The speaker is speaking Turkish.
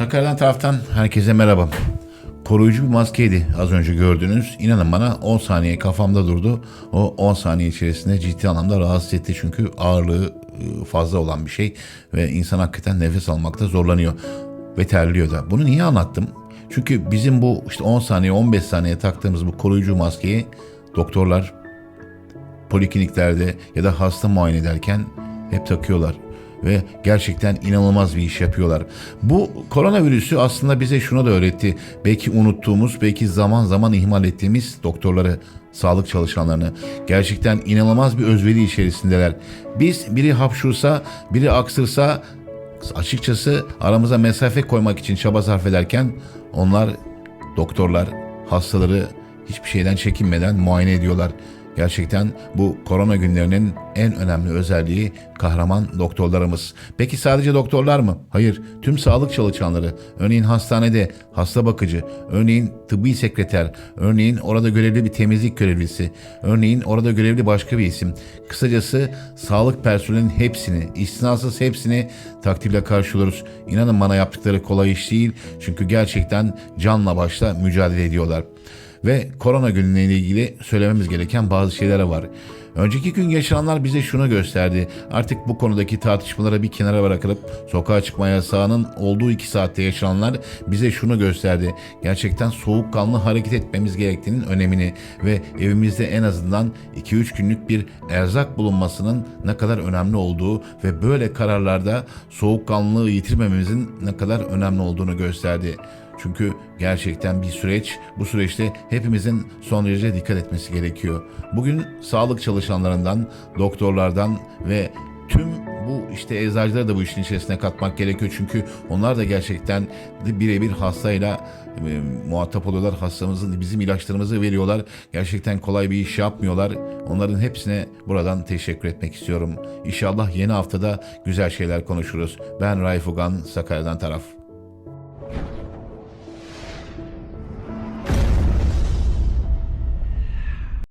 Sakarya'dan taraftan herkese merhaba. Koruyucu bir maskeydi az önce gördüğünüz. İnanın bana 10 saniye kafamda durdu. O 10 saniye içerisinde ciddi anlamda rahatsız etti. Çünkü ağırlığı e, fazla olan bir şey ve insan hakikaten nefes almakta zorlanıyor ve terliyor da. Bunu niye anlattım? Çünkü bizim bu işte 10 saniye 15 saniye taktığımız bu koruyucu maskeyi doktorlar polikliniklerde ya da hasta muayene ederken hep takıyorlar ve gerçekten inanılmaz bir iş yapıyorlar. Bu koronavirüsü aslında bize şunu da öğretti. Belki unuttuğumuz, belki zaman zaman ihmal ettiğimiz doktorları, sağlık çalışanlarını. Gerçekten inanılmaz bir özveri içerisindeler. Biz biri hapşursa, biri aksırsa açıkçası aramıza mesafe koymak için çaba sarf ederken onlar doktorlar hastaları hiçbir şeyden çekinmeden muayene ediyorlar. Gerçekten bu korona günlerinin en önemli özelliği kahraman doktorlarımız. Peki sadece doktorlar mı? Hayır, tüm sağlık çalışanları. Örneğin hastanede hasta bakıcı, örneğin tıbbi sekreter, örneğin orada görevli bir temizlik görevlisi, örneğin orada görevli başka bir isim. Kısacası sağlık personelinin hepsini, istinasız hepsini takdirle karşılıyoruz. İnanın bana yaptıkları kolay iş değil. Çünkü gerçekten canla başla mücadele ediyorlar. Ve korona günüyle ilgili söylememiz gereken bazı şeyler var. Önceki gün yaşananlar bize şunu gösterdi. Artık bu konudaki tartışmalara bir kenara bırakılıp sokağa çıkma yasağının olduğu iki saatte yaşananlar bize şunu gösterdi. Gerçekten soğukkanlı hareket etmemiz gerektiğinin önemini ve evimizde en azından 2-3 günlük bir erzak bulunmasının ne kadar önemli olduğu ve böyle kararlarda soğukkanlılığı yitirmememizin ne kadar önemli olduğunu gösterdi. Çünkü gerçekten bir süreç. Bu süreçte hepimizin son derece dikkat etmesi gerekiyor. Bugün sağlık çalışanlarından, doktorlardan ve tüm bu işte eczacıları da bu işin içerisine katmak gerekiyor. Çünkü onlar da gerçekten birebir hastayla e, muhatap oluyorlar. Hastamızın bizim ilaçlarımızı veriyorlar. Gerçekten kolay bir iş yapmıyorlar. Onların hepsine buradan teşekkür etmek istiyorum. İnşallah yeni haftada güzel şeyler konuşuruz. Ben Raif Ugan, Sakarya'dan taraf.